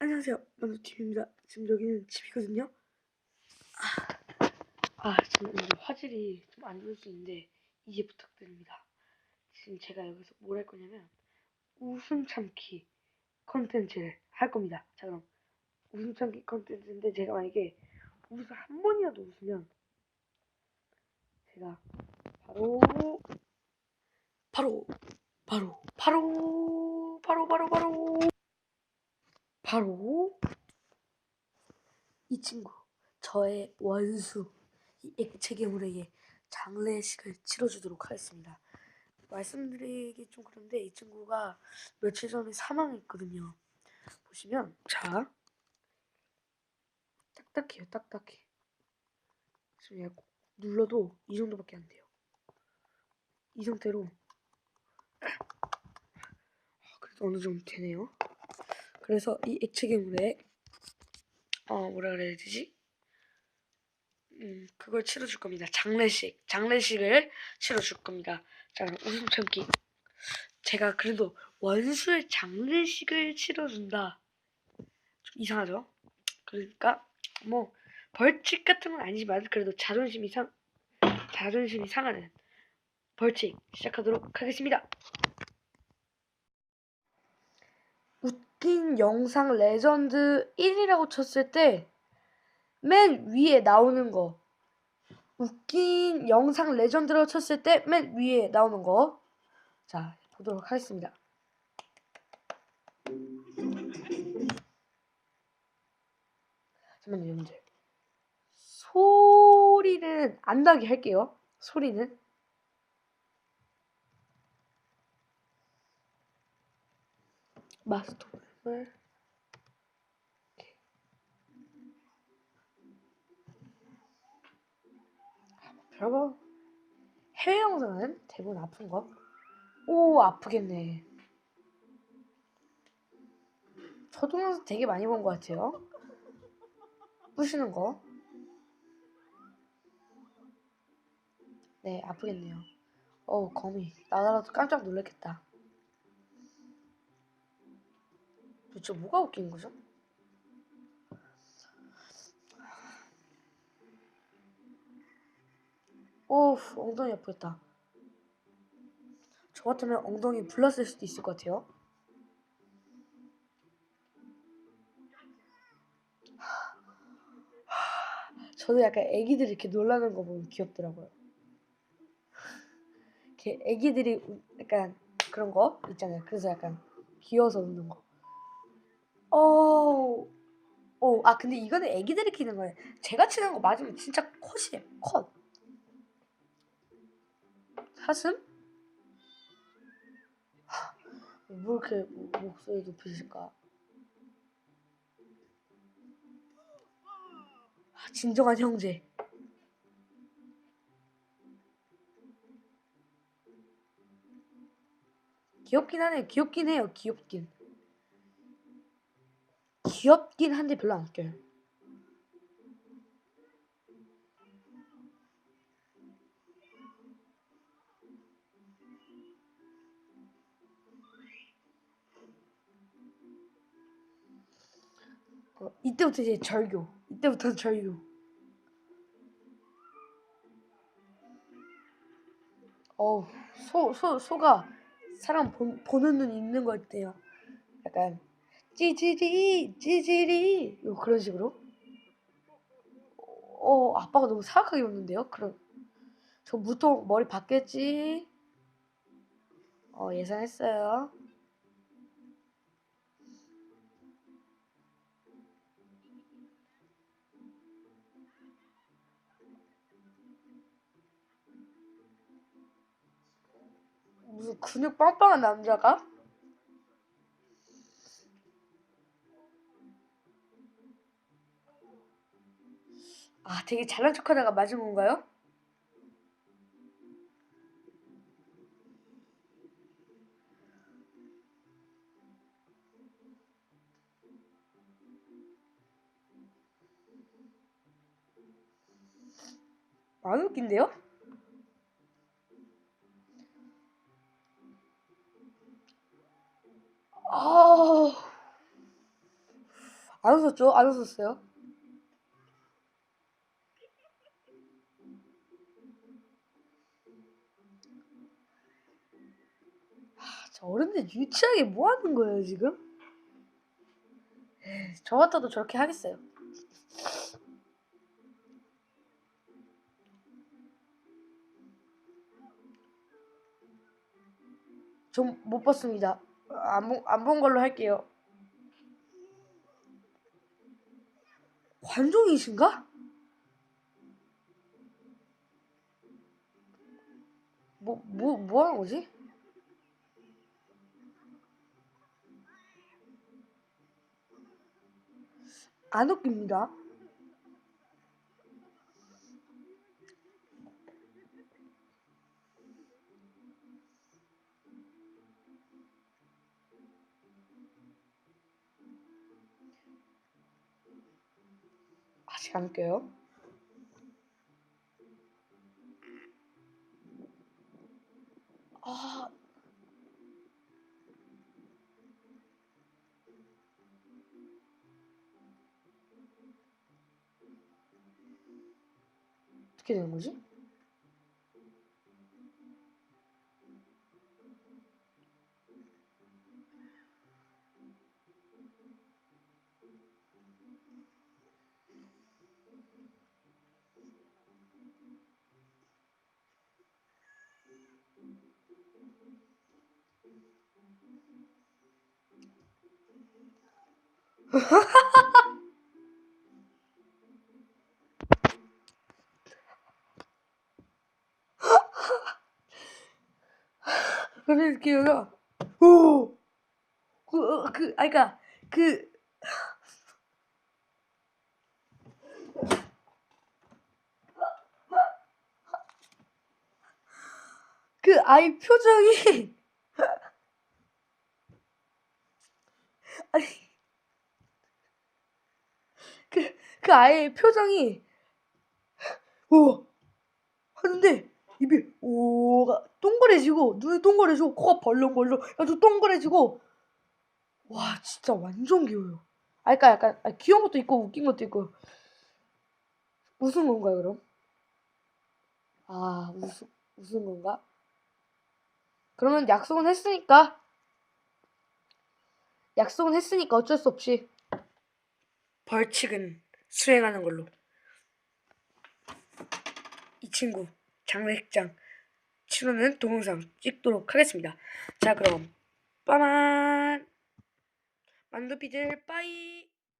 안녕하세요. 만두팀입니다 지금 여기는 집이거든요. 아, 아 저는 화질이 좀 안 좋을 수 있는데 이제 부탁드립니다. 지금 제가 여기서 뭘 할 거냐면 웃음 참기 컨텐츠를 할 겁니다. 자 그럼 웃음 참기 컨텐츠인데 제가 만약에 웃음 한 번이라도 웃으면 제가 바로 바로 바로 바로 바로 바로, 바로. 이 친구 저의 원수 이 액체 괴물에게 장례식을 치러주도록 하겠습니다. 말씀드리기 좀 그런데 이 친구가 며칠 전에 사망했거든요. 보시면 자 딱딱해요 딱딱해. 지금 얘가 눌러도 이 정도밖에 안 돼요. 이 상태로 아, 그래도 어느 정도 되네요. 그래서 이 액체 괴물에 어 뭐라 그래야 되지? 음 그걸 치러줄 겁니다. 장례식 장례식을 치러줄 겁니다. 자 웃음 참기 제가 그래도 원수의 장례식을 치러준다. 좀 이상하죠? 그러니까 뭐 벌칙 같은 건 아니지만 그래도 자존심이 상 자존심이 상하는 벌칙 시작하도록 하겠습니다. 웃긴 영상 레전드 1이라고 쳤을 때 맨 위에 나오는 거. 웃긴 영상 레전드라고 쳤을 때 맨 위에 나오는 거. 자 보도록 하겠습니다. 잠깐만요 여러분들. 소리는 안 나게 할게요. 소리는. 마스터 를 별거 해외 영상은 대부분 아픈 거. 오 아프겠네. 초등학생 되게 많이 본 것 같아요. 부시는 거. 네 아프겠네요. 어우 거미 나더라도 깜짝 놀랐겠다. 도대체 뭐가 웃긴 거죠? 어우 엉덩이 아프겠다. 저 같으면 엉덩이 불났을 수도 있을 것 같아요. 저도 약간 애기들이 이렇게 놀라는 거 보면 귀엽더라고요. 이렇게 애기들이 우- 약간 그런 거 있잖아요. 그래서 약간 귀여워서 웃는 거. 어, 어, 아 근데 이거는 애기들이 키는 거예요. 제가 치는 거 맞으면 진짜 컷이에요. 컷. 사슴? 하, 왜 이렇게 목소리 높이실까? 아, 진정한 형제. 귀엽긴 하네. 귀엽긴 해요. 귀엽긴. 귀엽긴 한데 별로 안 웃겨요. 어, 이때부터 이제 절교. 이때부터 절교. 어우, 소, 소, 소가 사람 본, 보는 눈 있는 것 같아요. 약간, 찌질이, 찌질이. 요 그런 식으로. 어, 아빠가 너무 사악하게 웃는데요? 그럼, 저 무통 머리 받겠지? 어, 예상했어요. 무슨 근육 빵빵한 남자가? 아, 되게 잘난 척하다가 맞은 건가요? 안 웃긴데요? 아, 안 웃었죠? 안 웃었어요? 아, 저 어른들 유치하게 뭐 하는 거예요, 지금? 저 같아도 저렇게 하겠어요. 좀 못 봤습니다. 안본 걸로 할게요. 관종이신가? 뭐, 뭐, 뭐 하는 거지? 안 웃깁니다. 안 웃겨요? 어떻게 되는 거지? 기회가 오, 그, 그, 아니, 그니까, 그, 그 아이 표정이, 아니, 그, 그 아이의 표정이, 오, 하는데, 입이, 오가 동그래지고, 눈이 동그래지고, 코가 벌렁벌렁, 아주 동그래지고, 와, 진짜 완전 귀여워요. 아, 그니까 약간, 아, 귀여운 것도 있고, 웃긴 것도 있고. 웃은 건가요, 그럼? 아, 웃, 웃은 건가? 그러면 약속은 했으니까, 약속은 했으니까 어쩔 수 없이 벌칙은 수행하는 걸로. 이 친구 장례식장 치르는 동영상 찍도록 하겠습니다. 자 그럼 빠만 만두피들 빠이